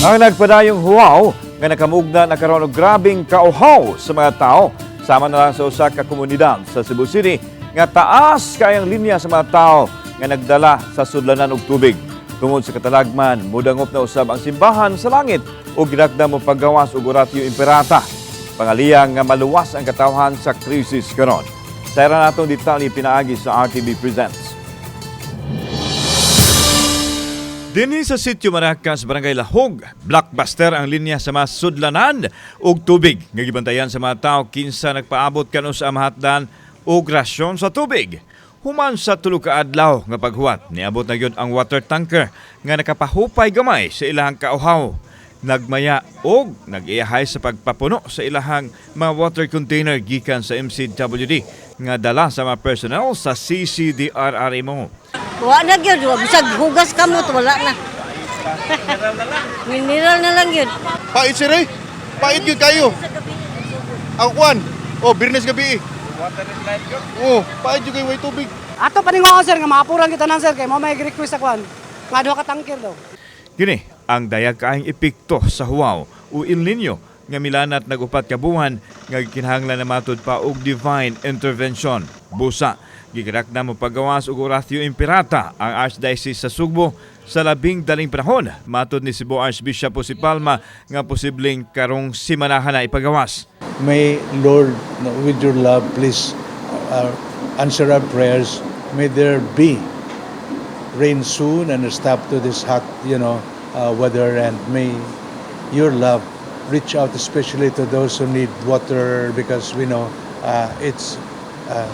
Ang nagpadayong huwaw nga nakamugna na karon og grabing kauhaw sa mga tao sama na lang sa usa ka komunidad sa Cebu City nga taas kayang linya sa mga tao nga nagdala sa sudlanan og tubig. Tungod sa katalagman, mudangop na usab ang simbahan sa langit o ginakda mo paggawas og oratio imperata. Pangaliyang nga maluwas ang katawhan sa krisis karon. Sa natong detalye pinaagi sa RTV Presents. Dinhi sa sitio Maracas, Barangay Lahog, blockbuster ang linya sa mga sudlanan ug tubig. Nga gibantayan sa mga tao kinsa nagpaabot kano sa mahatdan og rasyon sa tubig. Human sa tulo ka adlaw nga paghuwat, niabot na gyud ang water tanker nga nakapahupay gamay sa ilahang kauhaw. Nagmaya og nag-iyahay sa pagpapuno sa ilahang mga water container gikan sa MCWD nga dala sa mga personnel sa CCDRRMO. Wa na gyud, wa bisag hugas kamot wala na. Mineral na lang yun. Pait si Ray. Pait yun kayo. Ang kwan. Oh, birnes gabi eh. Oh, pait yun kayo way tubig. Ato pa ning mga sir nga maapuran kita nan sir kay mo may request ako nga duha ka tangker daw. Kini ang dayag kaayong epekto sa Huaw o El Nino nga milanat nagupat ka buwan nga kinahanglan na matud pa og divine intervention. Busa, gigirak na mo paggawas og oratio imperata ang Archdiocese sa Sugbo sa labing daling panahon. Matud ni Cebu Archbishop po si Palma nga posibleng karong simanahan na ipagawas. May Lord, with your love, please uh, answer our prayers. May there be rain soon and stop to this hot, you know, uh, weather, and may your love reach out especially to those who need water because we know uh, it's uh,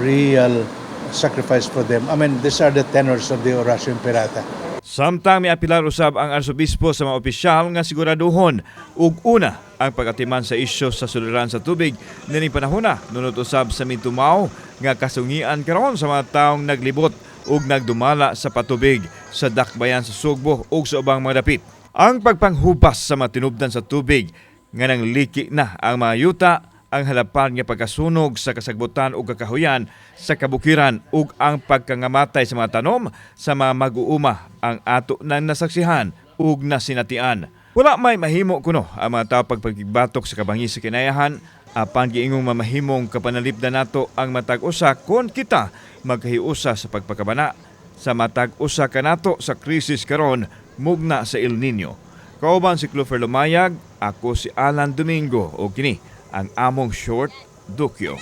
real sacrifice for them. I mean, these are the tenors of the Oratio Imperata. Samtang may apilar usab ang arsobispo sa mga opisyal nga siguraduhon ug una ang pagatiman sa isyu sa suliran sa tubig nining panahon na nunot usab sa mintumaw nga kasungian karon sa mga taong naglibot ug nagdumala sa patubig sa dakbayan sa Sugbo ug sa ubang mga dapit. Ang pagpanghubas sa mga tinubdan sa tubig nga nang liki na ang mga yuta ang halapan nga pagkasunog sa kasagbutan ug kakahuyan sa kabukiran ug ang pagkangamatay sa mga tanom sa mga mag-uuma ang ato nang nasaksihan ug nasinatian. Wala may mahimo kuno ang mga tao pagpagbatok sa kabangi sa kinayahan apan giingong mamahimong kapanalipdan nato ang matag usa kon kita magkahiusa sa pagpakabana sa matag usa kanato sa krisis karon mugna sa El Nino. Kauban si Clover Lumayag, ako si Alan Domingo o kini ang among short dukyo.